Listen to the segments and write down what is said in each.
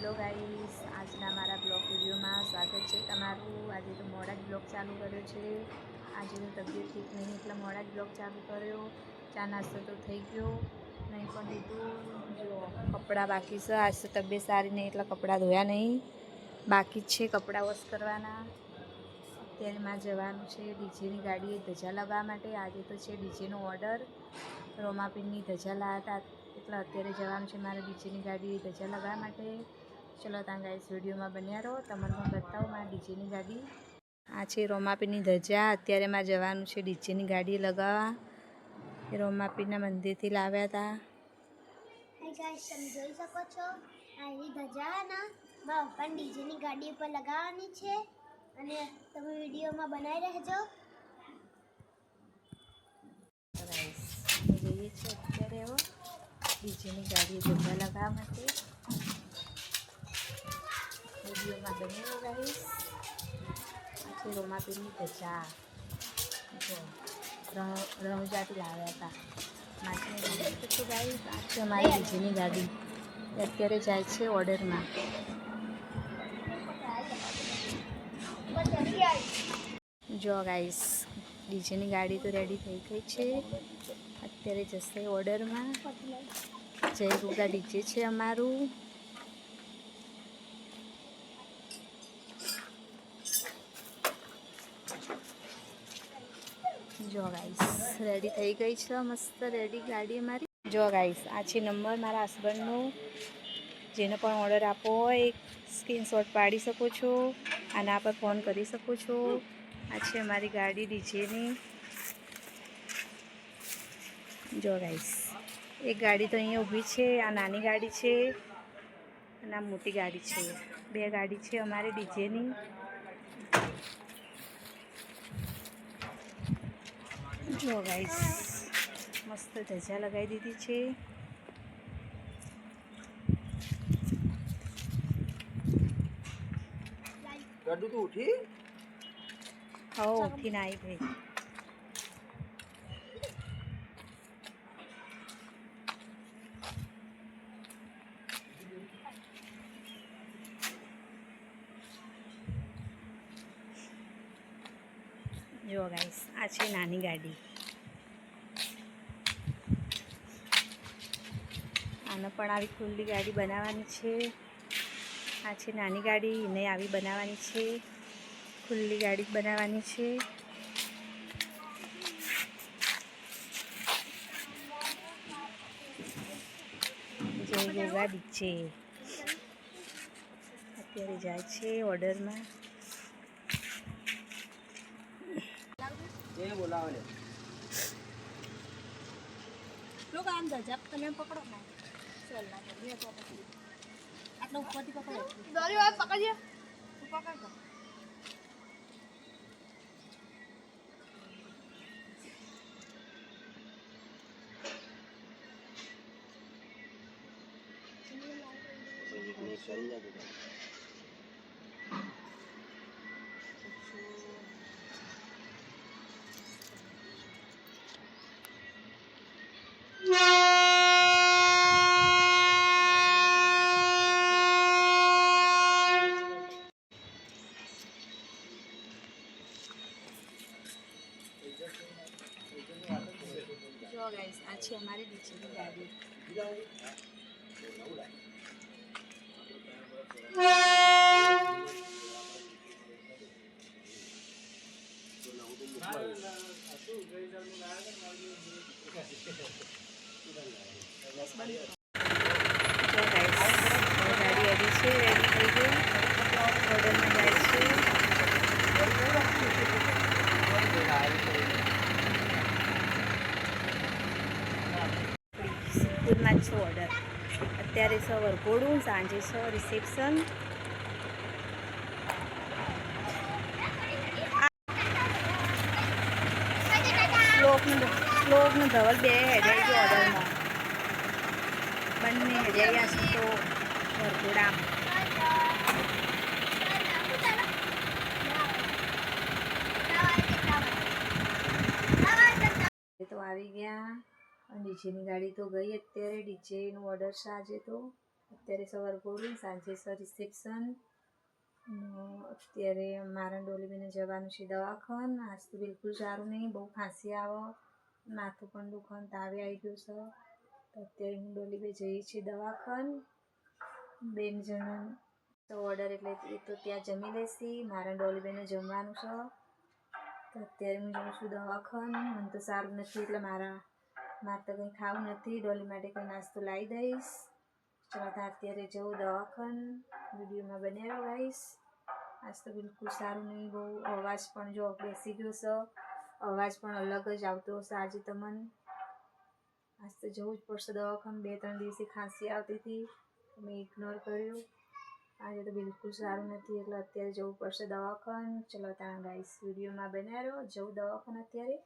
Hello guys, આજના મારા blog વિડીયોમાં સ્વાગત છે તમારું. આજે તો મોડા જ બ્લોગ ચાલુ કર્યો છે. આજે તો તબિયત ઠીક નહીં, એટલે મોડા જ બ્લોગ ચાલુ કર્યો. ચા નાસ્તો તો થઈ ગયો. નહીં પણ લીધું જો કપડાં બાકી છે. આજ તો તબિયત સારી નહીં, એટલે કપડાં ધોયા નહીં. બાકી જ છે કપડાં વોશ કરવાના. અત્યારે માં જવાનું છે ડીજેની ગાડીએ ધજા લગાવવા માટે. આજે તો છે ડીજેનો ઓર્ડર. રોમાપીનની ધજા લાવ્યા હતા, એટલે અત્યારે જવાનું છે મારે ડીજેની ગાડીએ ધજા લગાવવા માટે. ચલો ત્યાં ગાઈસ વિડીયોમાં બન્યા રહો. તમને હું બતાવું મારા ડીજેની ગાડી. આ છે રોમાપીની ધજા. અત્યારે મારે જવાનું છે ડીજેની ગાડી લગાવવા. એ રોમાપીના મંદિરથી લાવ્યા હતા તમે જોઈ શકો છો? આ એવી ધજા ના મારા પપ્પાની ડીજેની ગાડી ઉપર લગાવવાની છે. અને તમે વિડીયોમાં બનાવી રહેજો. જોઈએ છીએ અત્યારે એવો ડીજેની ગાડી ઉપર લગાવવા માટે. વિડીયોમાં બની રહો ગાઈસ આ છે રોમાપીની ધજા જો રણ- રણુજાથી લાવ્યા હતા માછીને પૂછું ગાઈસ આ છે અમારી ડીજેની ગાડી અત્યારે જાય છે ઓર્ડરમાં જો ગાઈસ ડીજેની ગાડી તો રેડી થઈ ગઈ છે. અત્યારે જશે ઓર્ડરમાં જય ગુગા ડીજે છે અમારું. જો ગાઈસ રેડી થઈ ગઈ છે મસ્ત રેડી ગાડી અમારી જો ગાઈસ આ છે નંબર મારા હસબન્ડનો જેને પણ ઓર્ડર આપવો હોય સ્ક્રીનશોટ પાડી શકો છો, આના પર ફોન કરી શકો છો. આ છે અમારી ગાડી ડીજેની. જો ગાઈસ એક ગાડી તો અહીંયા ઊભી છે, આ નાની ગાડી છે, અને આ મોટી ગાડી છે. બે ગાડી છે અમારી ડીજેની. જો ગાઈસ મસ્ત ધજા લગાવી દીધી છે ગડુ તું ઉઠી હો ઉઠીને આવી ગઈ જો ગાઈસ આ છે નાની ગાડી આને પણ આવી ખુલ્લી ગાડી બનાવવાની છે. આ છે નાની ગાડી એને આવી બનાવવાની છે. ખુલ્લી ગાડી જ બનાવવાની છે. જય ગોગા અત્યારે જાય છે ઓર્ડરમાં. બોલાવે લોકો આમ ધજા તમે પકડો ના. આટલા ઉપરથી પકડો દોરી વાત પકડજે પકડ દો જો છે અમારી ડીજેની ગાડી જો ગાઈસ હવે ગાડી રેડી છે રેડી થઈ ગઈ ઓર્ડરમાં જાય છે સ્કૂલમાં જ છો ઓર્ડર અત્યારે છ વરઘોડું સાંજે છ રિસેપ્શન. શ્લોકનું શ્લોકનું ધવલ બે હેજાઈ ગયો ઓર્ડરમાં. બંને હેજાઈ હશે તો વરઘોડા તો આવી ગયા. અને ડીજેની ગાડી તો ગઈ અત્યારે, ડીજેનું ઓર્ડર સાંજે તો. અત્યારે સવાર ગોળી સાંજે સર રિસેપ્શન અત્યારે મારા ડોલીબેને જવાનું છે દવાખાન. આજ તો બિલકુલ સારું નહીં, બહુ ખાંસી આવે. માથું પણ દુખાન, તાવે આવી ગયું છે. તો અત્યારે હું ડોલીબે જઈએ છીએ દવાખાન. બેન જણ તો ઓર્ડર એટલે એ તો ત્યાં જમી લેશી. મારા ડોલીબેને જમવાનું છે. તો અત્યારે હું જાઉં છું દવાખાન. મને તો સારું નથી એટલે મારા મારે તો કંઈ ખાવું નથી. ડોલી માટે કંઈ નાસ્તો લાવી દઈશ. ચલો અત્યારે જવું દવાખાન. વિડીયોમાં બનાવ્યો ગાઈશ આજ તો બિલકુલ સારું નહીં બહુ. અવાજ પણ જો બેસી ગયો છે. અવાજ પણ અલગ જ આવતો હશે આજે તમને આજ તો જવું જ પડશે દવાખાન. બે ત્રણ દિવસે ખાંસી આવતી હતી. મેં ઇગ્નોર કર્યું. આજે તો બિલકુલ સારું નથી. એટલે અત્યારે જવું પડશે દવાખાન. ચલો ત્યાં ગાઈશ વિડીયોમાં બનાવ્યો. જવું દવાખાન અત્યારે.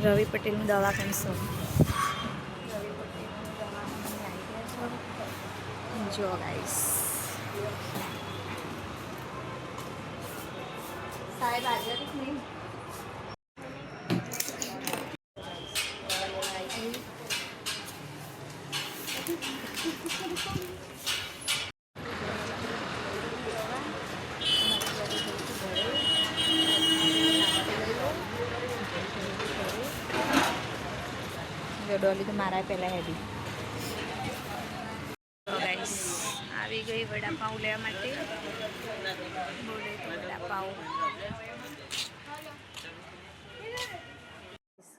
રવિ પટેલનું દવાખાનું છે ગયા છો જો ગાઈસ સાહેબ હાજર જ નહીં જો ડોલી તો મારા પહેલાં હેડી ગાઈસ આવી ગઈ વડાપાઉં લેવા માટે. બોલે તો વડાપાઉં.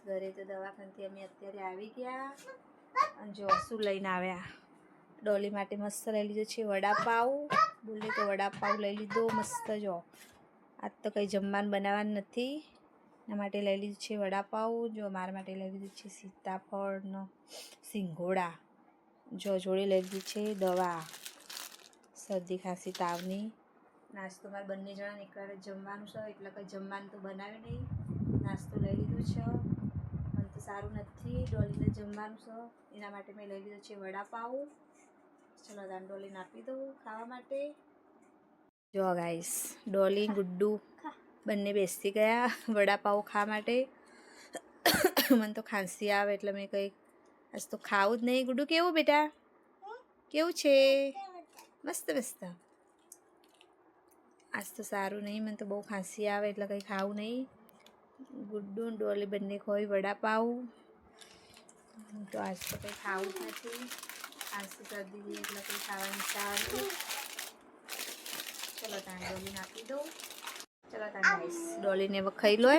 ઘરે તો દવાખાનથી અમે અત્યારે આવી ગયા. અને જો શું લઈને આવ્યા. ડોલી માટે મસ્ત લઈ લીધો છે વડાપાઉં. બોલે તો વડાપાઉં લઈ લીધો મસ્ત જો. આજ તો કંઈ જમવાનું બનાવવાનું નથી. એના માટે લઈ લીધું છે વડાપાઉં. જો મારા માટે લઈ લીધું છે સીતાફળનો સિંગોડા. જો જોડે લઈ લીધું છે દવા. શરદી ખાંસી તાવની. નાસ્તો મારે બંને જણા નીકળે. જમવાનું છે. એટલે કંઈ જમવાનું તો બનાવે નહીં. નાસ્તો લઈ લીધું છે. મને તો સારું નથી. ડોલીને જમવાનું છે. એના માટે મેં લઈ લીધો છે વડાપાઉ. ચલો દાન ડોલીને આપી દઉં ખાવા માટે. જો ગાઈસ ડોલી ગુડ્ડુ બંને બેસી ગયા વડાપાઉ ખાવા માટે. મને તો ખાંસી આવે એટલે મેં કંઈ આજ તો ખાવું જ નહીં. ગુડ્ડુ કેવું બેટા? કેવું છે? મસ્ત મસ્ત આજ તો સારું નહીં મને તો બહુ ખાંસી આવે એટલે કંઈ ખાવું નહીં. ગુડ્ડુ ડોલી બંને ખોઈ વડાપાઉં તો આજ તો કંઈ ખાવું જ નથી. તો શરદી એટલે કંઈ ખાવાની ઈચ્છા આવતી ચલો ત્યાં ડોલીને આપી દઉં. ચલો ત્યાં ડોલીને વખાઈ લો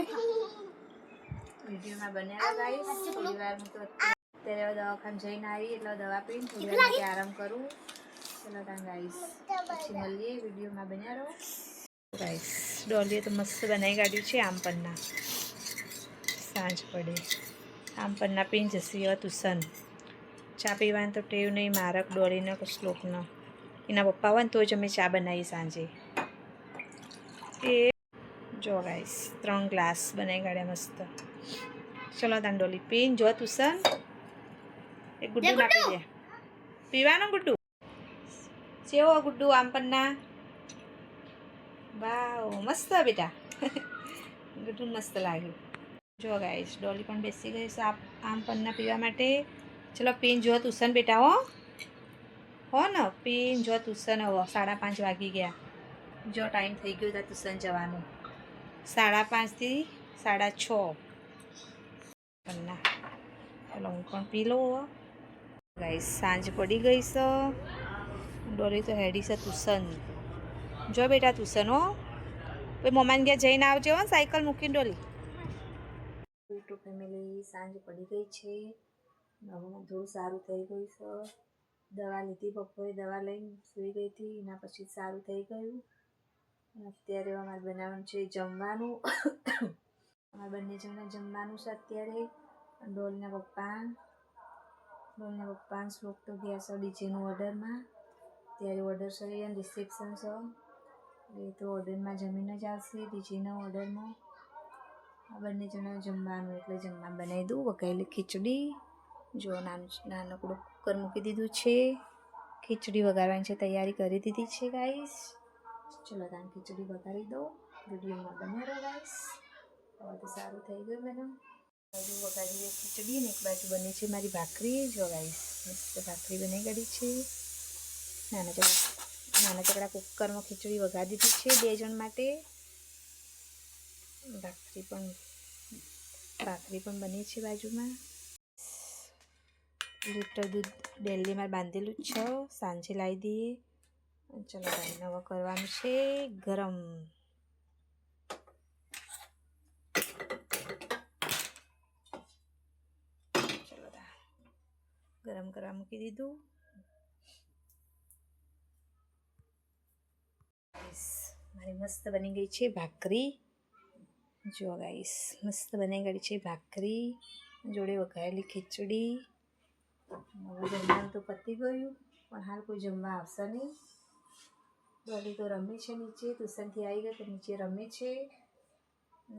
વિડીયોમાં બન્યા ગાઈસ. થોડી વાર હું તો અત્યારે દવાખાને જઈને આવી એટલે દવા પીને થોડી વાર આરામ કરું. ચલો ત્યાં ગાઈસ પછી મળીએ વિડીયોમાં બન્યા રહો ગાઈસ ડોલીએ તો મસ્ત બનાવી કાઢ્યું છે આમ પન્ના સાંજ પડે. આમ પન્ના પીન જશે તુસન ચા પીવાની તો ટેવ નહીં મારક ડોલીને કે શ્લોકનો. એના પપ્પા હોય ને તો જ અમે ચા બનાવી સાંજે. એ જો ગાઈસ ત્રણ ગ્લાસ બનાવી કાઢ્યા મસ્ત. ચલો તાન ડોલી. પીન જો તુસન એ ગુડ્ડુ! નાખી દે. પીવાનું ગુડ્ડુ? કેવો ગુડ્ડુ આમ પન્ના વાવ, મસ્ત બેટા. ગુડ્ડુ મસ્ત લાગ્યું. જો ગાઈશ ડોલી પણ બેસી ગઈ છે આમ પન્ના પીવા માટે. ચલો, પીન જો તુસન બેટા, હો. હો ને, પીન જો તુસન હો. સાડા પાંચ વાગી ગયા. જો ટાઈમ થઈ ગયો ત્યાં તુસન જવાનું. સાડા પાંચથી સાડા છ. પન્ના ચલો હું પણ પી લઉં ગાઈસ સાંજ પડી ગઈ છે. ડોલી તો હેડી છે તુસન. જો બેટા તુસન હો. ભાઈ મમ્માને ગયા જઈને આવજો હો સાયકલ મૂકીને ડોલી. યુટ્યુબ ફેમિલી સાંજ પડી ગઈ છે. હવે મને થોડું સારું થઈ ગયું છે. દવા લીધી બપોરે, દવા લઈને સૂઈ ગઈ હતી, એના પછી સારું થઈ ગયું. અત્યારે અમારે બનાવવાનું છે જમવાનું. અમારે બંને જણા જમવાનું છે અત્યારે. ડોલના પપ્પા. ડોલના પપ્પા શ્લોક તો ગયા છે ડીજેનું ઓર્ડરમાં ત્યારે ઓર્ડર કરી અને રિસેપ્શન છો એટલે તો ઓર્ડરમાં જમીને જ આવશે બીજીના ઓર્ડરમાં આ બંને જણા જમવાનું એટલે જમવા બનાવી દઉં. વઘારેલી ખીચડી, જો નાનું, નાનકડું કુકર મૂકી દીધું છે. ખીચડી વઘારવાની છે, તૈયારી કરી દીધી છે ગાઈસ ચલો તાન ખીચડી વઘારી દો વિડીયોમાં બન્યા રહો ગાઈસ હવે તો સારું થઈ ગયું મેડમ બાજુ વઘારી ખીચડી ને એક બાજુ બને છે મારી ભાખરી. જો ગાઈસ મસ્ત ભાખરી બનાવી ગઈ છે. નાના ચકડા નાના ચકડા કુકરમાં ખીચડી વઘારી દીધી છે બે જણ માટે. ભાખરી પણ ભાખરી પણ બની છે બાજુમાં. લીટર દૂધ ડેલીમાં બાંધેલું છે. સાંજે લાવી દઈએ. ચલો ભાઈ હવે કરવાનું છે. ગરમ. ગરમ કરવા મૂકી દીધું. મારી મસ્ત બની ગઈ છે ભાખરી. જો ગાઈસ મસ્ત બની ગઈ છે ભાખરી. જોડે વઘારેલી ખીચડી. જમવાનું તો પતી ગયું, પણ હાલ કોઈ જમવા આવશે નહીં. ડોલી તો રમે છે નીચે, ટ્યુશનથી આવી ગયા તો નીચે રમે છે.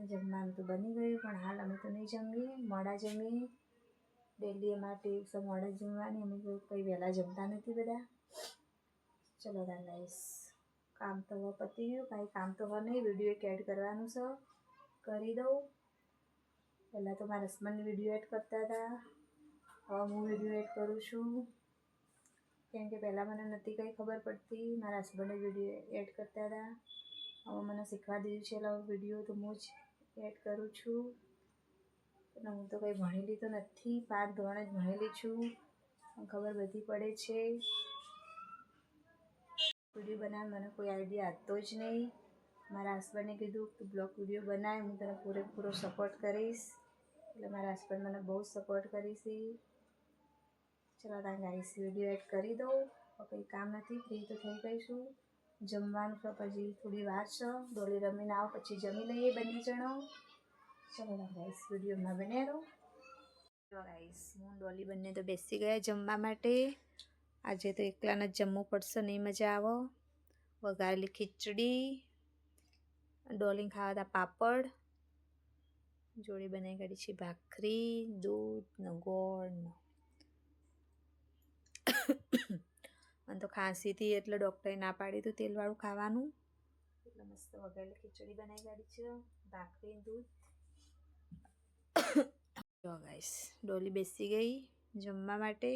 જમવાનું તો બની ગયું, પણ હાલ અમે તો નહીં જમીએ, મોડા જમીએ. ડેલી અમારા ટેવ મોડા જમવાની, અમે તો કંઈ વહેલા જમતા નથી બધા. ચલો ગાઈસ કામ તો પતી ગયું. કાંઈ કામ તો નહીં. વીડિયો એક એડ કરવાનું છે. કરી દઉં. પહેલાં તો મારા હસબન્ડ વીડિયો એડ કરતા હતા. હવે હું વીડિયો એડ કરું છું. કેમ કે પહેલાં મને નથી કંઈ ખબર પડતી. મારા હસબન્ડે વીડિયો એડ કરતા હતા. હવે મને શીખવા દીધું છે એટલે વીડિયો તો હું જ એડ કરું છું. અને હું તો કંઈ ભણેલી તો નથી. પાંચ ધોરણ જ ભણેલી છું. ખબર બધી પડે છે. વીડિયો બનાવવા મને કોઈ આઈડિયા હતો જ નહીં. મારા હસબન્ડે કીધું તું બ્લોગ વીડિયો બનાય, હું તને પૂરેપૂરો સપોર્ટ કરીશ. એટલે મારા હસબન્ડ મને બહુ સપોર્ટ કરી છે. ચલો ત્યાં ગાઈસ વીડિયો એડ કરી દઉં. કંઈ કામ નથી ફ્રી તો થઈ ગઈ છું. જમવાનું તો પછી થોડી વાર છે. ડોલી રમીને આવો, પછી જમી લઈએ બંને જણો. ચલો ગાઈસ વિડીયોમાં બને રહો ગાઈસ હું ડોલી બંને તો બેસી ગયા જમવા માટે. આજે તો એકલાને જમવું પડશે, નહીં મજા આવો. વઘારેલી ખીચડી ડોલિંગ ખાવા હતા પાપડ, જોડે બનાવી કાઢી છે ભાખરી, દૂધ, ને ગોળ અને તો ખાંસીથી એટલે ડૉક્ટરે ના પાડી હતું તેલવાળું ખાવાનું. એટલે મસ્ત વઘારેલી ખીચડી બનાવી કાઢી છે, ભાખરી દૂધ. ગાઈસ ડોલી બેસી ગઈ જમવા માટે.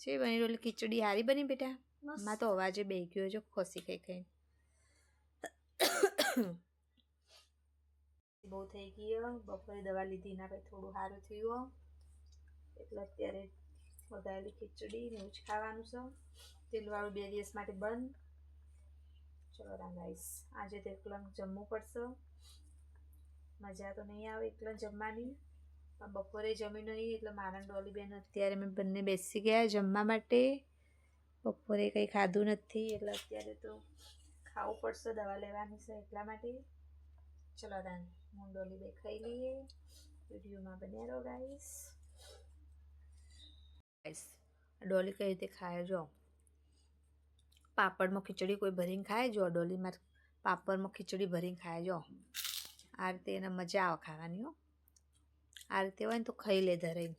છે બની રોલી ખીચડી હારી બની બેટા? માં તો અવાજે બે ગયો જો ખોસી ખાઈ ખાઈ બહુ થઈ ગયો બપોરે દવા લીધી ના પછી થોડું સારું થયું એટલે અત્યારે વઘારેલી ખીચડી ને જ ખાવાનું છે. તેલવાળું બે દિવસ માટે બંધ. ચલો રાંધાઈશ આજે તો એકલંગ જમવું પડશે. મજા તો નહીં આવે એકલંગ જમવાની. બપોરે જમી નહીં એટલે મારા ડોલી બેન અત્યારે મેં બંને બેસી ગયા જમવા માટે. બપોરે કંઈ ખાધું નથી એટલે અત્યારે તો ખાવું પડશે, દવા લેવાની છે એટલા માટે. ચલો દાન હું ડોલી બે ખાઈ લઈએ. વિડીયોમાં બન્યા રહો ગાઈસ ગાઈસ ડોલી કઈ રીતે ખાય જો? પાપડમાં ખીચડી કોઈ ભરીને ખાય જો? ડોલીમાં પાપડમાં ખીચડી ભરીને ખાય જો? આ રીતે એને મજા આવે ખાવાની હો. આ રીતે હોય ને તો ખાઈ લે ધરાઈ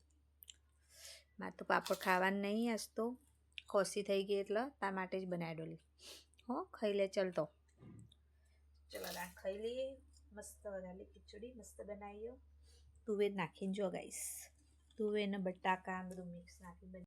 મારે તો પાપડ ખાવાનું નહીં આજ તો. ખોસી થઈ ગઈ એટલે તાર માટે જ બનાવી ડોલી હો, ખાઈ લે ચલતો ચલો આ ખાઈ લઈએ. મસ્ત વઘારેલી ખીચડી, મસ્ત બનાવીએ તુવેર નાખીને જો ગાઈશ તુવેર ને બટાકા બધું મિક્સ નાખીને